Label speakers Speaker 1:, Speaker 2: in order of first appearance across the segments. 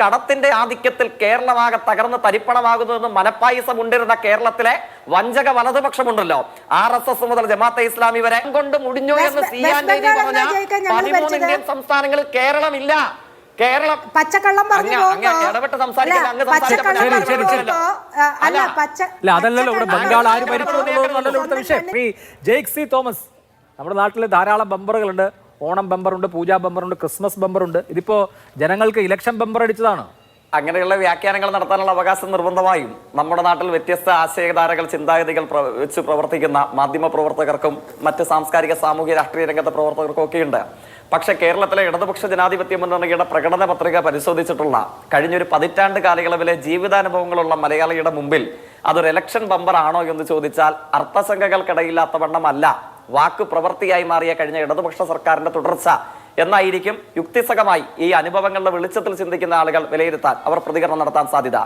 Speaker 1: കടത്തിന്റെ ആധിക്യത്തിൽ കേരളമാകെ തകർന്ന് തരിപ്പണമാകുന്നുവെന്ന് മനപ്പായസം ഉണ്ടിരുന്ന കേരളത്തിലെ വഞ്ചക വലതുപക്ഷമുണ്ടല്ലോ. ആർ എസ് എസ് മുതൽ ജമാഅത്തെ ഇസ്ലാമി വരെ കൊണ്ട് മുടിഞ്ഞു എന്ന് സിയാൻ പറഞ്ഞ പതിമൂന്ന് ഇന്ത്യൻ സംസ്ഥാനങ്ങളിൽ കേരളമില്ല. കേരളം
Speaker 2: പച്ചക്കള്ളം പറഞ്ഞു
Speaker 1: അങ്ങ് അങ്ങ്
Speaker 2: പോകുമ്പോ
Speaker 1: ഇടപെട്ട് സംസാരിക്കരുത്.
Speaker 2: അല്ല,
Speaker 1: അങ്ങ്
Speaker 3: അതല്ലല്ലോ ഇവിടെ ബംഗാൾ ആര് ജെയ്ക് സി തോമസ് നമ്മുടെ നാട്ടിലെ ധാരാളം ബമ്പറുകളുണ്ട്. ഓണം ബമ്പറുണ്ട് പൂജാ ബമ്പറുണ്ട് ക്രിസ്മസ് ബമ്പറുണ്ട്. ഇതിപ്പോ ജനങ്ങൾക്ക് ഇലക്ഷൻ ബമ്പർ അടിച്ചതാണ്?
Speaker 1: അങ്ങനെയുള്ള വ്യാഖ്യാനങ്ങൾ നടത്താനുള്ള അവകാശം നിർബന്ധമായും നമ്മുടെ നാട്ടിൽ വ്യത്യസ്ത ആശയധാരകൾ ചിന്താഗതികൾ വെച്ച് പ്രവർത്തിക്കുന്ന മാധ്യമ പ്രവർത്തകർക്കും മറ്റ് സാംസ്കാരിക സാമൂഹ്യ രാഷ്ട്രീയ രംഗത്തെ പ്രവർത്തകർക്കും ഒക്കെയുണ്ട്. പക്ഷേ കേരളത്തിലെ ഇടതുപക്ഷ ജനാധിപത്യ മുന്നണിയുടെ പ്രകടന പത്രിക പരിശോധിച്ചിട്ടുള്ള കഴിഞ്ഞൊരു പതിറ്റാണ്ട് കാലയളവിലെ ജീവിതാനുഭവങ്ങളുള്ള മലയാളിയുടെ മുമ്പിൽ അതൊരു ഇലക്ഷൻ ബമ്പർ ആണോ എന്ന് ചോദിച്ചാൽ അർത്ഥസംഘകൾക്കിടയില്ലാത്ത വണ്ണമല്ല. വാക്ക് പ്രവൃത്തിയായി മാറിയ കഴിഞ്ഞ ഇടതുപക്ഷ സർക്കാരിന്റെ തുടർച്ച എന്നായിരിക്കും യുക്തിസഹമായി ഈ അനുഭവങ്ങളുടെ വെളിച്ചത്തിൽ ചിന്തിക്കുന്ന ആളുകൾ വിലയിരുത്താൻ അവർ പ്രതികരണം നടത്താൻ സാധ്യത.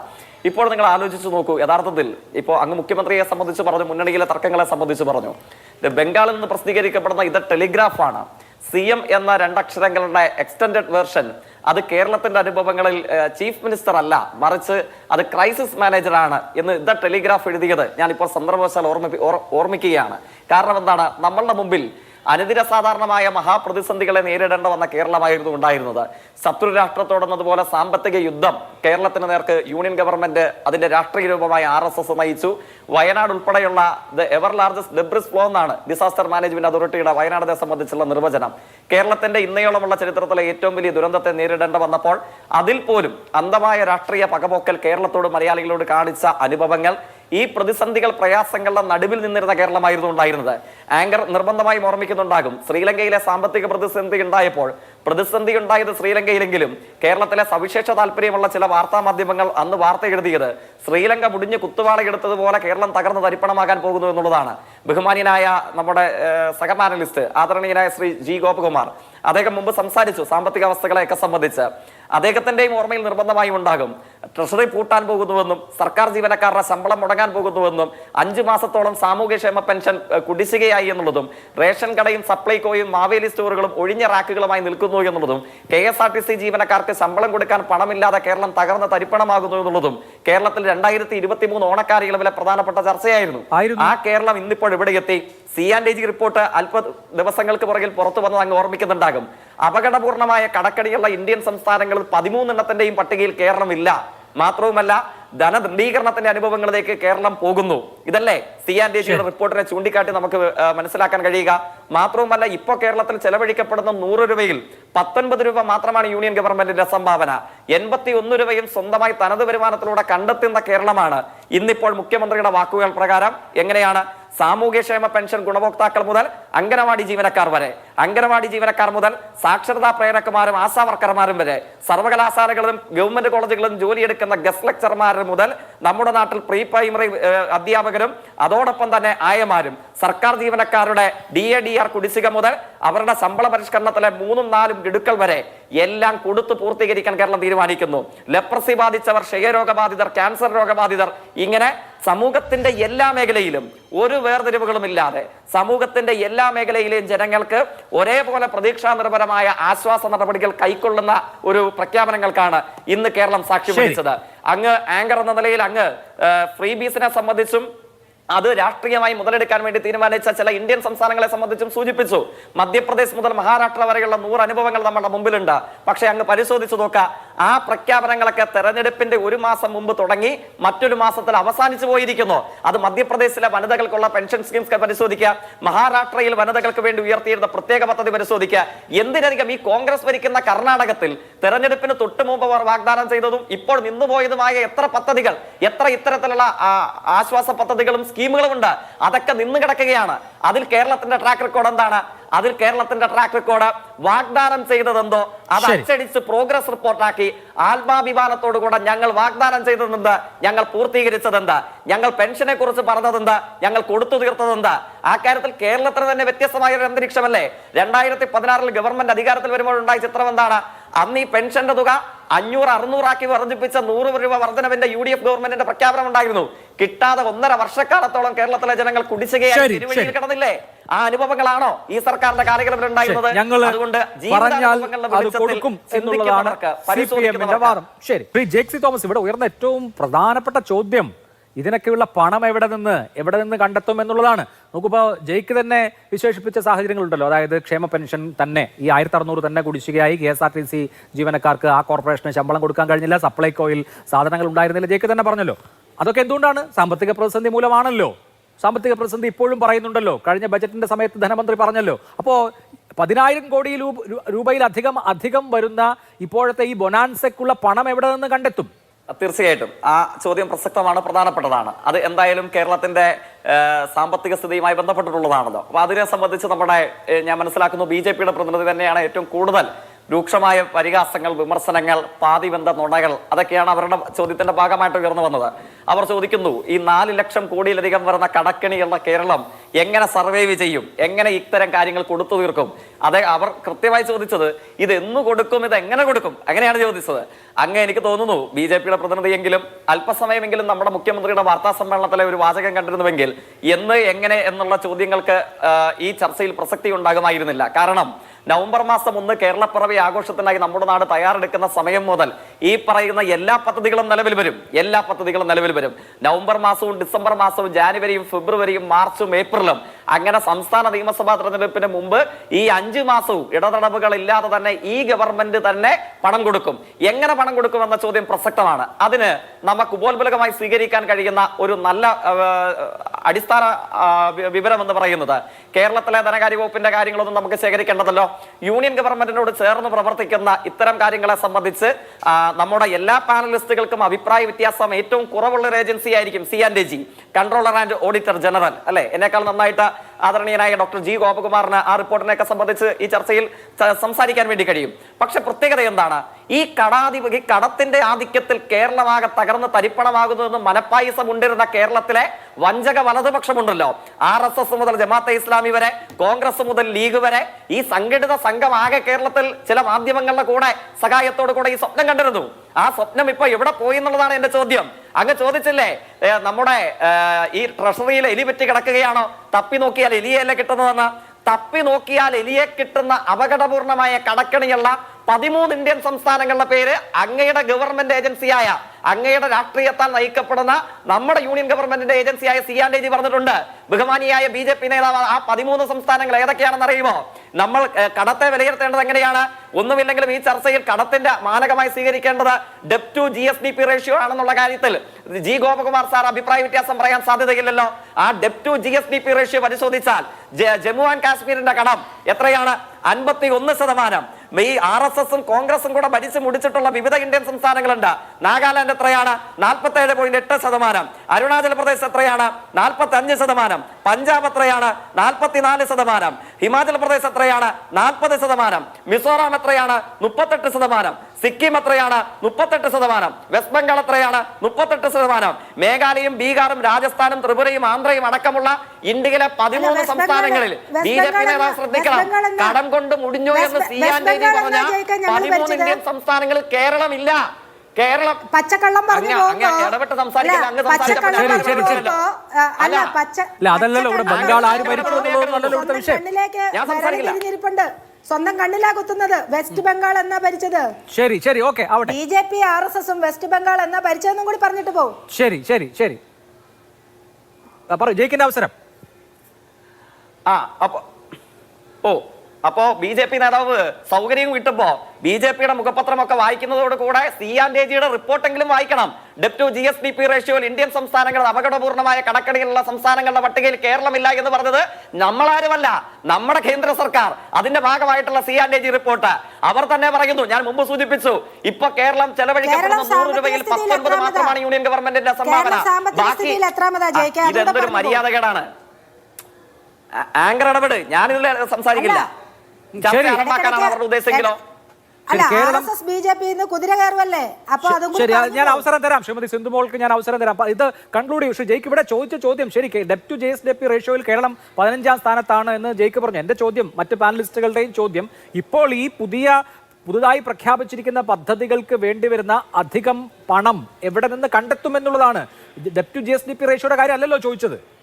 Speaker 1: ഇപ്പോൾ നിങ്ങൾ ആലോചിച്ചു നോക്കൂ യഥാർത്ഥത്തിൽ ഇപ്പോൾ അങ്ങ് മുഖ്യമന്ത്രിയെ സംബന്ധിച്ച് പറഞ്ഞു മുന്നണിയിലെ തർക്കങ്ങളെ സംബന്ധിച്ച് പറഞ്ഞു. ബംഗാളിൽ നിന്ന് പ്രസിദ്ധീകരിക്കപ്പെടുന്ന ഇത് ടെലിഗ്രാഫാണ്. സി എം എന്ന രണ്ടക്ഷരങ്ങളുടെ എക്സ്റ്റൻഡഡ് വേർഷൻ അത് കേരളത്തിന്റെ അനുഭവങ്ങളിൽ ചീഫ് മിനിസ്റ്റർ അല്ല മറിച്ച് അത് ക്രൈസിസ് മാനേജർ ആണ് എന്ന് ദ ടെലിഗ്രാഫ് എഴുതിയത്. ഞാനിപ്പോൾ സന്ദർഭവശാൽ ഓർമ്മ ഓർ- ഓർമ്മിക്കുകയാണ്. കാരണം എന്താണ്? നമ്മളുടെ മുമ്പിൽ അനുദിന സാധാരണമായ മഹാപ്രതിസന്ധികളെ നേരിടേണ്ട വന്ന കേരളമായിരുന്നു ഉണ്ടായിരുന്നത്. ശത്രു രാഷ്ട്രത്തോടെന്നതുപോലെ സാമ്പത്തിക യുദ്ധം കേരളത്തിന് നേർക്ക് യൂണിയൻ ഗവൺമെന്റ് അതിന്റെ രാഷ്ട്രീയ രൂപമായ ആർ എസ് എസ് നയിച്ചു. വയനാട് ഉൾപ്പെടെയുള്ള the ever largest debris flow എന്നാണ് ഡിസാസ്റ്റർ മാനേജ്മെന്റ് അതോറിറ്റിയുടെ വയനാടിനെ സംബന്ധിച്ചുള്ള നിർവചനം. കേരളത്തിന്റെ ഇന്നയോളമുള്ള ചരിത്രത്തിലെ ഏറ്റവും വലിയ ദുരന്തത്തെ നേരിടേണ്ട വന്നപ്പോൾ അതിൽ പോലും അന്ധമായ രാഷ്ട്രീയ പകപോക്കൽ കേരളത്തോട് മലയാളികളോട് കാണിച്ച അനുഭവങ്ങൾ ഈ പ്രതിസന്ധികൾ പ്രയാസങ്ങളുടെ നടുവിൽ നിന്നിരുന്ന കേരളമായിരുന്നു ഉണ്ടായിരുന്നത്. ആങ്കർ നിർബന്ധമായി ഓർമ്മിക്കുന്നുണ്ടാകും. ശ്രീലങ്കയിലെ സാമ്പത്തിക പ്രതിസന്ധി ഉണ്ടായപ്പോൾ പ്രതിസന്ധി ഉണ്ടായത് ശ്രീലങ്കയിലെങ്കിലും കേരളത്തിലെ സവിശേഷ താല്പര്യമുള്ള ചില വാർത്താ മാധ്യമങ്ങൾ അന്ന് വാർത്ത എഴുതിയത് ശ്രീലങ്ക മുടിഞ്ഞ് കുത്തുവാളയെടുത്തതുപോലെ കേരളം തകർന്ന് തരിപ്പണമാകാൻ പോകുന്നു എന്നുള്ളതാണ്. ബഹുമാനിയനായ നമ്മുടെ സഹമാനലിസ്റ്റ് ആദരണീയനായ ശ്രീ ജി ഗോപകുമാർ അദ്ദേഹം മുമ്പ് സംസാരിച്ചു സാമ്പത്തിക അവസ്ഥകളെയൊക്കെ സംബന്ധിച്ച്. അദ്ദേഹത്തിന്റെയും ഓർമ്മയിൽ നിർബന്ധമായി ഉണ്ടാകും. ട്രഷറി പൂട്ടാൻ പോകുന്നുവെന്നും സർക്കാർ ജീവനക്കാരുടെ ശമ്പളം മുടങ്ങാൻ പോകുന്നുവെന്നും അഞ്ചു മാസത്തോളം സാമൂഹ്യക്ഷേമ പെൻഷൻ കുടിശ്ശികയായി എന്നുള്ളതും റേഷൻ കടയും സപ്ലൈകോയും മാവേലി സ്റ്റോറുകളും ഒഴിഞ്ഞ റാക്കുകളുമായി നിൽക്കുന്നു എന്നുള്ളതും K S R T C ജീവനക്കാർക്ക് ശമ്പളം കൊടുക്കാൻ പണമില്ലാതെ കേരളം തകർന്ന തരിപ്പണമാകുന്നു എന്നുള്ളതും കേരളത്തിൽ രണ്ടായിരത്തി ഇരുപത്തി മൂന്ന് ഓണക്കാരികളിലെ പ്രധാനപ്പെട്ട ചർച്ചയായിരുന്നു. ആ കേരളം ഇന്നിപ്പോൾ ഇവിടെ എത്തി. സി ആൻഡ് ജി റിപ്പോർട്ട് അല്പ ദിവസങ്ങൾക്ക് പുറകിൽ പുറത്തു വന്നത് അങ്ങ് ഓർമ്മിക്കുന്നുണ്ടാകും. അപകടപൂർണമായ കടക്കടിയുള്ള ഇന്ത്യൻ സംസ്ഥാനങ്ങളിൽ പതിമൂന്നെണ്ണത്തിന്റെയും പട്ടികയിൽ കേരളം ഇല്ല മാത്രവുമല്ല ധനദൃഢീകരണത്തിന്റെ അനുഭവങ്ങളിലേക്ക് കേരളം പോകുന്നു. ഇതല്ലേ? സി ആൻഡ് ജിയുടെ റിപ്പോർട്ടിനെ ചൂണ്ടിക്കാട്ടി നമുക്ക് മനസ്സിലാക്കാൻ കഴിയുക. മാത്രവുമല്ല ഇപ്പോൾ കേരളത്തിൽ ചെലവഴിക്കപ്പെടുന്ന നൂറ് രൂപയിൽ പത്തൊൻപത് രൂപ മാത്രമാണ് യൂണിയൻ ഗവൺമെന്റിന്റെ സംഭാവന. എൺപത്തി ഒന്ന് രൂപയും സ്വന്തമായി തനത് വരുമാനത്തിലൂടെ കണ്ടെത്തുന്ന കേരളമാണ്. ഇന്നിപ്പോൾ മുഖ്യമന്ത്രിയുടെ വാക്കുകൾ പ്രകാരം എങ്ങനെയാണ് സാമൂഹ്യക്ഷേമ പെൻഷൻ ഗുണഭോക്താക്കൾ മുതൽ അംഗനവാടി ജീവനക്കാർ വരെ. അംഗനവാടി ജീവനക്കാർ മുതൽ സാക്ഷരതാ പ്രേരകമാരും ആശാ വർക്കർമാരും വരെ. സർവകലാശാലകളിലും ഗവൺമെന്റ് കോളേജുകളിലും ജോലിയെടുക്കുന്ന ഗസ്റ്റ് ലെക്ചർമാർ മുതൽ നമ്മുടെ നാട്ടിൽ പ്രീ പ്രൈമറി അധ്യാപകരും അതോടൊപ്പം തന്നെ ആയമാരും. സർക്കാർ ജീവനക്കാരുടെ ഡി എ ഡി ആർ കുടിശ്ശിക മുതൽ അവരുടെ ശമ്പള പരിഷ്കരണത്തിലെ മൂന്നും നാലും ഗഡുക്കൾ വരെ. എല്ലാം കൊടുത്തു പൂർത്തീകരിക്കാൻ കേരളം തീരുമാനിക്കുന്നു ലെപ്രസി ബാധിച്ചവർ ക്ഷയരോഗബാധിതർ ക്യാൻസർ രോഗബാധിതർ ഇങ്ങനെ സമൂഹത്തിന്റെ എല്ലാ മേഖലയിലും ഒരു വേർതിരിവുകളും ഇല്ലാതെ സമൂഹത്തിന്റെ എല്ലാ മേഖലയിലെയും ജനങ്ങൾക്ക് ഒരേപോലെ പ്രതീക്ഷാ നിർഭരമായ ആശ്വാസ നടപടികൾ കൈക്കൊള്ളുന്ന ഒരു പ്രഖ്യാപനങ്ങൾക്കാണ് ഇന്ന് കേരളം
Speaker 3: സാക്ഷി.
Speaker 1: വഹിച്ചത് അങ്ങ് ആങ്കർ എന്ന നിലയിൽ അങ്ങ് ഫ്രീ ബീസിനെ സംബന്ധിച്ചും അത് രാഷ്ട്രീയമായി മുതലെടുക്കാൻ വേണ്ടി തീരുമാനിച്ച ചില ഇന്ത്യൻ സംസ്ഥാനങ്ങളെ സംബന്ധിച്ചും സൂചിപ്പിച്ചു. മധ്യപ്രദേശ് മുതൽ മഹാരാഷ്ട്ര വരെയുള്ള നൂറ് അനുഭവങ്ങൾ നമ്മുടെ മുമ്പിലുണ്ട്. പക്ഷേ അങ്ങ് പരിശോധിച്ചു നോക്കുക ആ പ്രഖ്യാപനങ്ങളൊക്കെ തെരഞ്ഞെടുപ്പിന്റെ ഒരു മാസം മുമ്പ് തുടങ്ങി മറ്റൊരു മാസത്തിൽ അവസാനിച്ചു പോയിരിക്കുന്നു. അത് മധ്യപ്രദേശിലെ വനിതകൾക്കുള്ള പെൻഷൻ സ്കീംസ് പരിശോധിക്കുക മഹാരാഷ്ട്രയിൽ വനിതകൾക്ക് വേണ്ടി ഉയർത്തിയിരുന്ന പ്രത്യേക പദ്ധതി പരിശോധിക്കുക. എന്തിനധികം ഈ കോൺഗ്രസ് ഭരിക്കുന്ന കർണാടകത്തിൽ തെരഞ്ഞെടുപ്പിന് തൊട്ടു മുമ്പ് അവർ വാഗ്ദാനം ചെയ്തതും ഇപ്പോൾ നിന്നുപോയതുമായ എത്ര പദ്ധതികൾ എത്ര ഇത്തരത്തിലുള്ള ആശ്വാസ പദ്ധതികളും സ്കീമുകളും ഉണ്ട്. അതൊക്കെ നിന്ന് കിടക്കുകയാണ്. അതിൽ കേരളത്തിന്റെ ട്രാക്ക് റെക്കോർഡ് എന്താണ്? അതിൽ കേരളത്തിന്റെ ട്രാക്ക് റെക്കോർഡ് വാഗ്ദാനം ചെയ്തതെന്തോ? അത്. അച്ചടിച്ച് പ്രോഗ്രസ് റിപ്പോർട്ടാക്കി ആത്മാഭിമാനത്തോടു കൂടെ ഞങ്ങൾ വാഗ്ദാനം ചെയ്തതെന്ത്? ഞങ്ങൾ പൂർത്തീകരിച്ചതെന്ത്? ഞങ്ങൾ പെൻഷനെ കുറിച്ച് പറഞ്ഞതെന്ത്? ഞങ്ങൾ കൊടുത്തു തീർത്തതെന്ത്? ആ കാര്യത്തിൽ കേരളത്തിന് തന്നെ വ്യത്യസ്തമായ ഒരു അന്തരീക്ഷമല്ലേ? രണ്ടായിരത്തി പതിനാറിൽ ഗവൺമെന്റ് അധികാരത്തിൽ വരുമ്പോൾ ഉണ്ടായ ചിത്രം എന്താണ്? അന്ന് ഈ പെൻഷന്റെ തുക അഞ്ഞൂറ് അറുന്നൂറാക്കി വർദ്ധിപ്പിച്ച നൂറ് രൂപ വർധനവിന്റെ യു ഡി എഫ് ഗവൺമെന്റിന്റെ പ്രഖ്യാപനം ഉണ്ടായിരുന്നു. കിട്ടാതെ ഒന്നര വർഷക്കാലത്തോളം കേരളത്തിലെ ജനങ്ങൾ കുടിശ്ശികയായി കിടന്നില്ലേ? ആ അനുഭവങ്ങളാണോ ഈ സർക്കാരിന്റെ കാലഘട്ടത്തിൽ ഉണ്ടായിരുന്നത്
Speaker 3: ഞങ്ങൾ ശരി. ശ്രീ ജേക്സി തോമസ് ഇവിടെ ഉയർന്ന ഏറ്റവും പ്രധാനപ്പെട്ട ചോദ്യം ഇതിനൊക്കെയുള്ള പണം എവിടെ നിന്ന് എവിടെ നിന്ന് കണ്ടെത്തും എന്നുള്ളതാണ്. നോക്കുമ്പോ ജയ്ക്ക് തന്നെ വിശേഷിപ്പിച്ച സാഹചര്യങ്ങളുണ്ടല്ലോ. അതായത് ക്ഷേമ പെൻഷൻ തന്നെ ഈ ആയിരത്തി അറുന്നൂറ് തന്നെ കുടിശ്ശികയായി K S R T C ജീവനക്കാർക്ക് ആ കോർപ്പറേഷന് ശമ്പളം കൊടുക്കാൻ കഴിഞ്ഞില്ല. സപ്ലൈകോയിൽ സാധനങ്ങൾ ഉണ്ടായിരുന്നില്ല ജയ്ക്ക് തന്നെ പറഞ്ഞല്ലോ. അതൊക്കെ എന്തുകൊണ്ടാണ്? സാമ്പത്തിക പ്രതിസന്ധി മൂലമാണല്ലോ. സാമ്പത്തിക പ്രതിസന്ധി ഇപ്പോഴും പറയുന്നുണ്ടല്ലോ. കഴിഞ്ഞ ബജറ്റിന്റെ സമയത്ത് ധനമന്ത്രി പറഞ്ഞല്ലോ. അപ്പോ പതിനായിരം കോടി രൂപയിലധികം അധികം വരുന്ന ഇപ്പോഴത്തെ ഈ ബൊനാൻസയ്ക്കുള്ള പണം എവിടെ നിന്ന് കണ്ടെത്തും?
Speaker 1: തീർച്ചയായിട്ടും. ആ ചോദ്യം പ്രസക്തമാണ് പ്രധാനപ്പെട്ടതാണ്. അത് എന്തായാലും കേരളത്തിന്റെ സാമ്പത്തിക സ്ഥിതിയുമായി ബന്ധപ്പെട്ടിട്ടുള്ളതാണല്ലോ. അപ്പൊ അതിനെ സംബന്ധിച്ച് നമ്മുടെ ഞാൻ മനസ്സിലാക്കുന്നു ബി ജെ പിയുടെ പ്രതിനിധി തന്നെയാണ് ഏറ്റവും കൂടുതൽ രൂക്ഷമായ പരിഹാസങ്ങൾ വിമർശനങ്ങൾ പാതിബന്ധ നുണകൾ അതൊക്കെയാണ് അവരുടെ ചോദ്യത്തിന്റെ ഭാഗമായിട്ട് ഉയർന്നു വന്നത്. അവർ ചോദിക്കുന്നു ഈ നാല് ലക്ഷം കോടിയിലധികം വരുന്ന കടക്കിണിയുള്ള കേരളം എങ്ങനെ സർവൈവ് ചെയ്യും? എങ്ങനെ ഇത്തരം കാര്യങ്ങൾ കൊടുത്തു തീർക്കും? അതെ അവർ കൃത്യമായി ചോദിച്ചത് ഇത് എന്ന് കൊടുക്കും ഇത് എങ്ങനെ കൊടുക്കും? അങ്ങനെയാണ് ചോദിച്ചത്. അങ്ങ് എനിക്ക് തോന്നുന്നു ബി ജെ പിയുടെ പ്രതിനിധിയെങ്കിലും അല്പസമയമെങ്കിലും നമ്മുടെ മുഖ്യമന്ത്രിയുടെ വാർത്താ സമ്മേളനത്തിലെ ഒരു വാചകം കണ്ടിരുന്നുവെങ്കിൽ എന്ന് എങ്ങനെ എന്നുള്ള ചോദ്യങ്ങൾക്ക് ഈ ചർച്ചയിൽ പ്രസക്തി ഉണ്ടാകുമായിരുന്നില്ല. കാരണം നവംബർ മാസം ഒന്ന് കേരളപ്പിറവി ആഘോഷത്തിനായി നമ്മുടെ നാട് തയ്യാറെടുക്കുന്ന സമയം മുതൽ ഈ പറയുന്ന എല്ലാ പദ്ധതികളും നിലവിൽ വരും. എല്ലാ പദ്ധതികളും നിലവിൽ വരും. നവംബർ മാസവും ഡിസംബർ മാസവും ജാനുവരിയും ഫെബ്രുവരിയും മാർച്ചും ഏപ്രിലും അങ്ങനെ സംസ്ഥാന നിയമസഭാ തെരഞ്ഞെടുപ്പിന് മുമ്പ് ഈ അഞ്ചു മാസവും ഇടതടവുകൾ ഇല്ലാതെ തന്നെ ഈ ഗവൺമെന്റ് തന്നെ പണം കൊടുക്കും. എങ്ങനെ പണം കൊടുക്കുമെന്ന ചോദ്യം പ്രസക്തമാണ്. അതിന് നമുക്ക് ഉപോത്ബലകമായി സ്വീകരിക്കാൻ കഴിയുന്ന ഒരു നല്ല അടിസ്ഥാന വിവരം എന്ന് പറയുന്നത് കേരളത്തിലെ ധനകാര്യ വകുപ്പിന്റെ കാര്യങ്ങളൊന്നും നമുക്ക് ശേഖരിക്കേണ്ടതല്ലോ. യൂണിയൻ ഗവൺമെന്റിനോട് ചേർന്ന് പ്രവർത്തിക്കുന്ന ഇത്തരം കാര്യങ്ങളെ സംബന്ധിച്ച് നമ്മുടെ എല്ലാ പാനലിസ്റ്റുകൾക്കും അഭിപ്രായ വ്യത്യാസം ഏറ്റവും കുറവുള്ള ഒരു ഏജൻസി ആയിരിക്കും C and G controller and auditor general അല്ലെ? എന്നെക്കാൾ നന്നായിട്ട് ആദരണീയനായ ഡോക്ടർ ജി ഗോപകുമാറിന് ആ റിപ്പോർട്ടിനെയൊക്കെ സംബന്ധിച്ച് ഈ ചർച്ചയിൽ സംസാരിക്കാൻ വേണ്ടി കഴിയും. പക്ഷെ പ്രത്യേകത എന്താണ്? ഈ കടാധിപ ഈ കടത്തിന്റെ ആധിക്യത്തിൽ കേരളമാകെ തകർന്ന് തരിപ്പണമാകുന്നതെന്ന് മനപ്പായുസം ഉണ്ടിരുന്ന കേരളത്തിലെ വഞ്ചക വലതുപക്ഷമുണ്ടല്ലോ. ആർ എസ് എസ് മുതൽ ജമാഅത്തെ ഇസ്ലാമി വരെ കോൺഗ്രസ് മുതൽ ലീഗ് വരെ ഈ സംഘടിത സംഘം ആകെ കേരളത്തിൽ ചില മാധ്യമങ്ങളുടെ കൂടെ സഹായത്തോടു കൂടെ ഈ സ്വപ്നം കണ്ടിരുന്നു. ആ സ്വപ്നം ഇപ്പൊ എവിടെ പോയി എന്നുള്ളതാണ് എന്റെ ചോദ്യം. അങ്ങ് ചോദിച്ചില്ലേ നമ്മുടെ ഈ ട്രഷറിയിൽ എലി പറ്റി കിടക്കുകയാണോ? തപ്പി നോക്കിയാൽ എലിയല്ലേ കിട്ടുന്നതെന്ന്. തപ്പി നോക്കിയാൽ എലിയെ കിട്ടുന്ന അപകടപൂർണമായ കടക്കണിയുള്ള പതിമൂന്ന് ഇന്ത്യൻ സംസ്ഥാനങ്ങളുടെ പേര് അങ്ങയുടെ ഗവൺമെന്റ് ഏജൻസിയായ അങ്ങയുടെ രാഷ്ട്രീയത്താൽ നയിക്കപ്പെടുന്ന നമ്മുടെ യൂണിയൻ ഗവൺമെന്റിന്റെ ഏജൻസിയായ സി ആൻഡ് ജി പറഞ്ഞിട്ടുണ്ട്. ബഹുമാനിയായ ബി ജെ പി നേതാവ് ആ പതിമൂന്ന് സംസ്ഥാനങ്ങൾ ഏതൊക്കെയാണെന്ന് അറിയുമോ? നമ്മൾ കടത്തെ വിലയിരുത്തേണ്ടത് എങ്ങനെയാണ്? ഒന്നുമില്ലെങ്കിലും ഈ ചർച്ചയിൽ കടത്തിന്റെ മാനകമായി സ്വീകരിക്കേണ്ടത് debt to G S D P ratio ആണെന്നുള്ള കാര്യത്തിൽ ജി ഗോപകുമാർ സാർ അഭിപ്രായ വ്യത്യാസം പറയാൻ സാധ്യതയില്ലല്ലോ. ആ debt to G S D P ratio പരിശോധിച്ചാൽ ജമ്മു ആൻഡ് കാശ്മീരിന്റെ കടം എത്രയാണ്? അൻപത്തി ഒന്ന് ശതമാനം. ഈ ആർ എസ് എസും കോൺഗ്രസും കൂടെ ഭരിച്ചു മുടിച്ചിട്ടുള്ള വിവിധ ഇന്ത്യൻ സംസ്ഥാനങ്ങളുണ്ട്. നാഗാലാൻഡ് എത്രയാണ്? നാൽപ്പത്തി ഏഴ് പോയിന്റ് എട്ട് ശതമാനം. അരുണാചൽ പ്രദേശ് എത്രയാണ്? നാൽപ്പത്തി അഞ്ച് ശതമാനം. പഞ്ചാബ് എത്രയാണ്? നാൽപ്പത്തിനാല് ശതമാനം. ഹിമാചൽ പ്രദേശ് എത്രയാണ്? നാൽപ്പത് ശതമാനം. മിസോറാം എത്രയാണ്? മുപ്പത്തെട്ട് ശതമാനം. സിക്കിം എത്രയാണ്? മുപ്പത്തെട്ട് ശതമാനം. വെസ്റ്റ് ബംഗാൾ എത്രയാണ്? മുപ്പത്തെട്ട് ശതമാനം. മേഘാലയും ബീഹാറും രാജസ്ഥാനും ത്രിപുരയും ആന്ധ്രയും അടക്കമുള്ള ഇന്ത്യയിലെ പതിമൂന്ന് സംസ്ഥാനങ്ങളിൽ ബി ജെ പി നേതാവ് ശ്രദ്ധിക്കണം. കടം കൊണ്ട് മുടിഞ്ഞു എന്ന്
Speaker 2: സിയാൻ
Speaker 1: സി ആൻഡ് പറഞ്ഞ പതിമൂന്ന് ഇന്ത്യൻ സംസ്ഥാനങ്ങളിൽ കേരളമില്ല. കേരളം
Speaker 2: പച്ചക്കള്ളം പറഞ്ഞു. അല്ല. പച്ച
Speaker 3: അല്ല, അതല്ലല്ലോ ഇവിടെ ബംഗാൾ ആര്
Speaker 2: കണ്ണിലേക്ക്. തിരിഞ്ഞിരിപ്പുണ്ട് സ്വന്തം കണ്ണിലാ കുത്തുന്നത് വെസ്റ്റ് ബംഗാൾ എന്നാ ഭരിച്ചത്?
Speaker 3: ശരി ശരി okay
Speaker 2: B J P R S എസും വെസ്റ്റ് ബംഗാൾ എന്നാ ഭരിച്ചതെന്നും കൂടി പറഞ്ഞിട്ട് പോകും
Speaker 3: ശരി ശരി ശരി. പറയൂ ജയിക്കുന്ന അവസരം.
Speaker 1: ആ അപ്പൊ ഓ അപ്പോ ബി ജെ പി നേതാവ് സൗകര്യം കിട്ടുമ്പോ ബി ജെ പിയുടെ മുഖപത്രമൊക്കെ വായിക്കുന്നതോട് കൂടെ സി ആൻഡ് ജിയുടെ റിപ്പോർട്ടെങ്കിലും വായിക്കണം. ഡെപ്റ്റു ജി എസ് ഡി പി റേഷ്യോയിൽ ഇന്ത്യൻ സംസ്ഥാനങ്ങൾ അപകടപൂർണമായ കടക്കണികളുള്ള സംസ്ഥാനങ്ങളുടെ പട്ടികയിൽ കേരളമില്ല എന്ന് പറഞ്ഞത് നമ്മളാരുമല്ല നമ്മുടെ കേന്ദ്ര സർക്കാർ. അതിന്റെ ഭാഗമായിട്ടുള്ള സി ആൻഡ് ജി റിപ്പോർട്ട്. അവർ തന്നെ പറയുന്നു ഞാൻ മുമ്പ് സൂചിപ്പിച്ചു ഇപ്പൊ കേരളം ചെലവഴിക്കപ്പെടുന്ന
Speaker 2: കേരളം
Speaker 1: നൂറ് രൂപയിൽ പത്തൊൻപത് മാത്രമാണ് യൂണിയൻ ഗവൺമെന്റിന്റെ സംഭാവന.
Speaker 2: ബാക്കി
Speaker 1: ഇതെന്തൊരു മര്യാദകേടാണ്. ആങ്കർ ഇടപെട്. ഞാനിതിൽ സംസാരിക്കില്ല.
Speaker 3: ശരി.
Speaker 1: അറപ്പാക്കാനാണ് അവരുടെ ഉദ്ദേശമെങ്കിലോ?
Speaker 2: അല്ല
Speaker 3: ശരി, Keralam-
Speaker 2: R S S B J P കുതിര കയറുമല്ലേ അപ്പൊ അതും കൂടി
Speaker 3: ശരി അത് ഞാൻ. അവസരം തരാം. ശ്രീമതി സിന്ധുമോൾക്ക് ഞാൻ അവസരം തരാം. അപ്പൊ ഇത് കൺക്ലൂഡ് ചെയ്യും പക്ഷേ ജയ്ക്ക് ഇവിടെ ചോദിച്ച ചോദ്യം ശരി debt to G S D P റേഷ്യോയിൽ Keralam പതിനഞ്ചാം സ്ഥാനത്താണ് എന്ന് ജയ്ക്ക് പറഞ്ഞു. എന്റെ ചോദ്യം മറ്റ് പാനലിസ്റ്റുകളുടെയും ചോദ്യം ഇപ്പോൾ ഈ പുതിയ പുതുതായി പ്രഖ്യാപിച്ചിരിക്കുന്ന പദ്ധതികൾക്ക് വേണ്ടി വരുന്ന അധികം പണം എവിടെ നിന്ന് കണ്ടെത്തുമെന്നുള്ളതാണ്. Debt to G S D P റേഷ്യോയുടെ കാര്യം അല്ലല്ലോ ചോദിച്ചത്.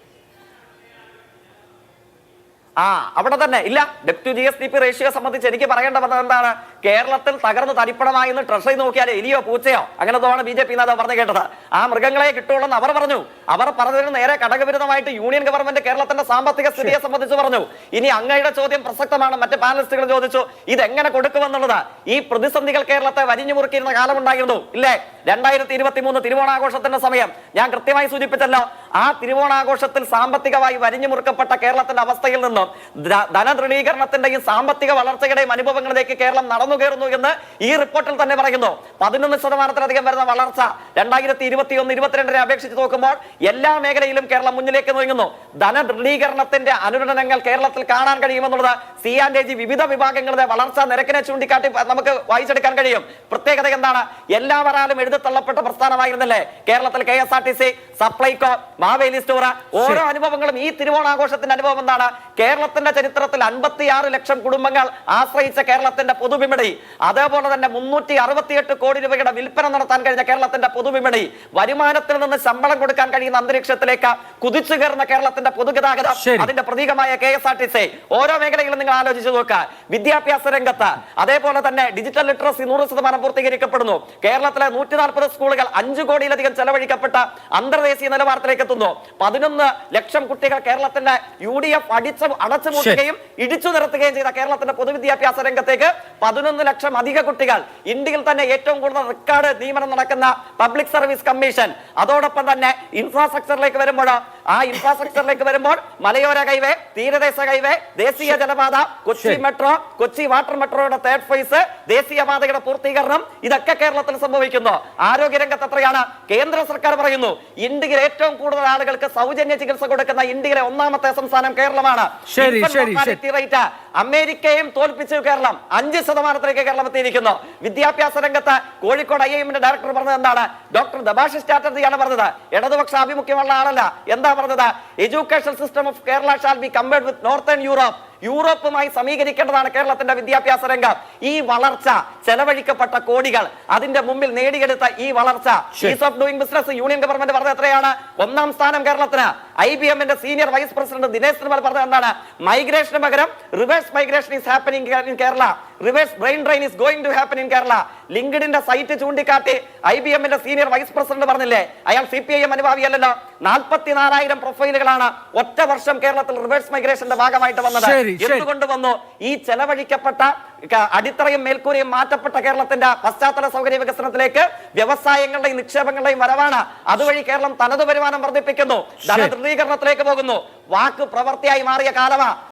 Speaker 1: ആ അവിടെ തന്നെ. ഇല്ല ഡെപ്റ്റ് G S D P ratio സംബന്ധിച്ച് എനിക്ക് പറയേണ്ട വന്നത് എന്താണ്? കേരളത്തിൽ തകർന്ന് തരിപ്പണമായി എന്ന് ട്രഷറി നോക്കിയാൽ എലിയോ പൂച്ചയോ? അങ്ങനെ തോന്നാണ് ബി ജെ പി നേതാവ് പറഞ്ഞു കേട്ടത്. ആ മൃഗങ്ങളെ കിട്ടുള്ളൂ എന്ന് അവർ പറഞ്ഞു. അവർ പറഞ്ഞതിന് നേരെ ഘടകവിരുദ്ധമായിട്ട് യൂണിയൻ ഗവൺമെന്റ് കേരളത്തിന്റെ സാമ്പത്തിക സ്ഥിതിയെ സംബന്ധിച്ച് പറഞ്ഞു. ഇനി അങ്ങയുടെ ചോദ്യം പ്രസക്തമാണ്. മറ്റ് പാനലിസ്റ്റുകൾ ചോദിച്ചു ഇതെങ്ങനെ കൊടുക്കുമെന്നുള്ളത്? ഈ പ്രതിസന്ധികൾ കേരളത്തെ വരിഞ്ഞു മുറുക്കിയിരുന്ന കാലമുണ്ടായിരുന്നു. ഇല്ലേ? രണ്ടായിരത്തി ഇരുപത്തി മൂന്ന് തിരുവോണാഘോഷത്തിന്റെ സമയം. ഞാൻ കൃത്യമായി സൂചിപ്പിച്ചല്ലോ. ആ തിരുവോണാഘോഷത്തിൽ സാമ്പത്തികമായി വരിഞ്ഞു മുറുക്കപ്പെട്ട കേരളത്തിന്റെ അവസ്ഥയിൽ നിന്നും ധനദൃഢീകരണത്തിന്റെയും സാമ്പത്തിക വളർച്ചയുടെയും അനുഭവങ്ങളിലേക്ക് കേരളം നടന്നു കയറുന്നു എന്ന് ഈ റിപ്പോർട്ടിൽ തന്നെ പറയുന്നു. പതിനൊന്ന് ശതമാനത്തിലധികം വരുന്ന വളർച്ച രണ്ടായിരത്തി ഇരുപത്തി ഒന്ന് ഇരുപത്തിരണ്ടിനെ അപേക്ഷിച്ച് നോക്കുമ്പോൾ എല്ലാ മേഖലയിലും കേരളം മുന്നിലേക്ക് നീങ്ങുന്നു. ധനദൃഢീകരണത്തിന്റെ അനുരണനങ്ങൾ കേരളത്തിൽ കാണാൻ കഴിയുമെന്നുള്ളത് സി ആൻഡ് ജി വിവിധ വിഭാഗങ്ങളുടെ വളർച്ചാ നിരക്കിനെ ചൂണ്ടിക്കാട്ടി നമുക്ക് വായിച്ചെടുക്കാൻ കഴിയും. പ്രത്യേകത എന്താണ്? എല്ലാവരാലും എഴുതിത്തള്ളപ്പെട്ട പ്രസ്ഥാനമായിരുന്നില്ലേ? കേരളത്തിൽ K S R T C Supplyco Maveli store. ഓരോ അനുഭവങ്ങളും ഈ തിരുവോണാഘോഷത്തിന്റെ അനുഭവം എന്താണ്? കേരളത്തിന്റെ ചരിത്രത്തിൽ അൻപത്തിയാറ് ലക്ഷം കുടുംബങ്ങൾ ആശ്രയിച്ച കേരളത്തിന്റെ പൊതുവിപണി. അതേപോലെ തന്നെ മുന്നൂറ്റി അറുപത്തിയെട്ട് കോടി രൂപയുടെ വിൽപ്പന നടത്താൻ കഴിഞ്ഞ കേരളത്തിന്റെ പൊതുവിപണി. വരുമാനത്തിൽ നിന്ന് ശമ്പളം കൊടുക്കാൻ കഴിയുന്ന അന്തരീക്ഷത്തിലേക്ക് കുതിച്ചു കയറുന്ന കേരളത്തിന്റെ പൊതുഗതാഗതം. അതിന്റെ പ്രതീകമായ K S R T C. ഓരോ മേഖലയിലും നിങ്ങൾ ആലോചിച്ചു നോക്കുക. വിദ്യാഭ്യാസ രംഗത്ത് അതേപോലെ തന്നെ ഡിജിറ്റൽ ലിറ്ററസി നൂറ് ശതമാനം പൂർത്തീകരിക്കപ്പെടുന്നു. കേരളത്തിലെ നൂറ്റി നാൽപ്പത് സ്കൂളുകൾ അഞ്ചു കോടിയിലധികം ചെലവഴിക്കപ്പെട്ട അന്തർദേശീയ നിലവാരത്തിലേക്ക് എത്തുന്നു പതിനൊന്ന് ലക്ഷം കുട്ടികൾ കേരളത്തിന്റെ യു ഡി എഫ് അടിച്ചു അടച്ചു മൂടുകയും ഇടിച്ചു നിർത്തുകയും ചെയ്ത കേരളത്തിന്റെ പൊതുവിദ്യാഭ്യാസ രംഗത്തേക്ക് പതിനൊന്ന് ലക്ഷം അധിക കുട്ടികൾ. ഇന്ത്യയിൽ തന്നെ ഏറ്റവും കൂടുതൽ റെക്കോർഡ് നിയമനം നടക്കുന്ന പബ്ലിക് സർവീസ് കമ്മീഷൻ അതോടൊപ്പം തന്നെ ഇൻഫ്രാസ്ട്രക്ചറിലേക്ക് വരുമ്പോൾ ആ ഇൻഫ്രാസ്ട്രക്ചറിലേക്ക് വരുമ്പോൾ മലയോര ഹൈവേ തീരദേശ ഹൈവേ ദേശീയ ജലപാത കൊച്ചി മെട്രോ കൊച്ചി വാട്ടർ മെട്രോയുടെ തേർഡ് ഫേസ് ദേശീയ പാതയുടെ പൂർത്തീകരണം. ഇതൊക്കെ കേരളത്തിൽ സംഭവിക്കുന്നു. ആരോഗ്യരംഗത്ത് എത്രയാണ്? കേന്ദ്ര സർക്കാർ പറയുന്നു ഇന്ത്യയിൽ ഏറ്റവും കൂടുതൽ ആളുകൾക്ക് സൗജന്യ ചികിത്സ കൊടുക്കുന്ന ഇന്ത്യയിലെ ഒന്നാമത്തെ സംസ്ഥാനം കേരളമാണ്.
Speaker 3: ശരി, ശരി,
Speaker 1: അമേരിക്കയും തോൽപ്പിച്ചു കേരളം. അഞ്ച് ശതമാനത്തിലേക്ക് കേരളം എത്തിയിരിക്കുന്നു. വിദ്യാഭ്യാസ രംഗത്ത് കോഴിക്കോട് ഐ എമ്മിന്റെ ഡയറക്ടർ പറഞ്ഞത് എന്താണ്? ഡോക്ടർ ദബാഷ് ചാറ്റർജിയാണ് പറഞ്ഞത്. ഇടതുപക്ഷ ആഭിമുഖ്യമുള്ള ആളല്ല. എന്താ പറഞ്ഞത്? Education system of Kerala shall be compared with northern Europe യൂറോപ്പുമായി സമീകരിക്കേണ്ടതാണ് കേരളത്തിന്റെ വിദ്യാഭ്യാസ രംഗം. ഈ വളർച്ച ചെലവഴിക്കപ്പെട്ട കോടികൾ അതിന്റെ മുമ്പിൽ നേടിയെടുത്ത ഈ വളർച്ച ease of doing business union government പറഞ്ഞത് എത്രയാണ്? ഒന്നാം സ്ഥാനം കേരളത്തിന്. ഐ ബി എമ്മിന്റെ senior vice president Dinesh Nirmal പറഞ്ഞത് എന്താണ്? മൈഗ്രേഷന് പകരം reverse migration is happening in Kerala. Reverse brain drain is going to happen in Kerala ലിങ്ക്ഡിന്റെ site ചൂണ്ടിക്കാട്ടി ഐ ബി എമ്മിന്റെ സീനിയർ വൈസ് പ്രസിഡന്റ് പറഞ്ഞില്ലേ? അയാൾ സി പി ഐ എം അനുഭാവിയല്ലല്ലോ. നാൽപ്പത്തിനാലായിരം പ്രൊഫൈലുകളാണ് ഒറ്റ വർഷം കേരളത്തിൽ റിവേഴ്സ് മൈഗ്രേഷന്റെ ഭാഗമായിട്ട് വന്നത്. എന്തുകൊണ്ട് വന്നു? ഈ ചെലവഴിക്കപ്പെട്ട അടിത്തറയും മേൽക്കൂരയും മാറ്റപ്പെട്ട കേരളത്തിന്റെ പശ്ചാത്തല സൗകര്യ വികസനത്തിലേക്ക് വ്യവസായങ്ങളുടെയും നിക്ഷേപങ്ങളുടെയും വരവാണ്. അതുവഴി കേരളം തനത് വരുമാനം വർദ്ധിപ്പിക്കുന്നു. ധനദൃഢീകരണത്തിലേക്ക് പോകുന്നു. വാക്ക് പ്രവൃത്തിയായി മാറിയ കാലമാ.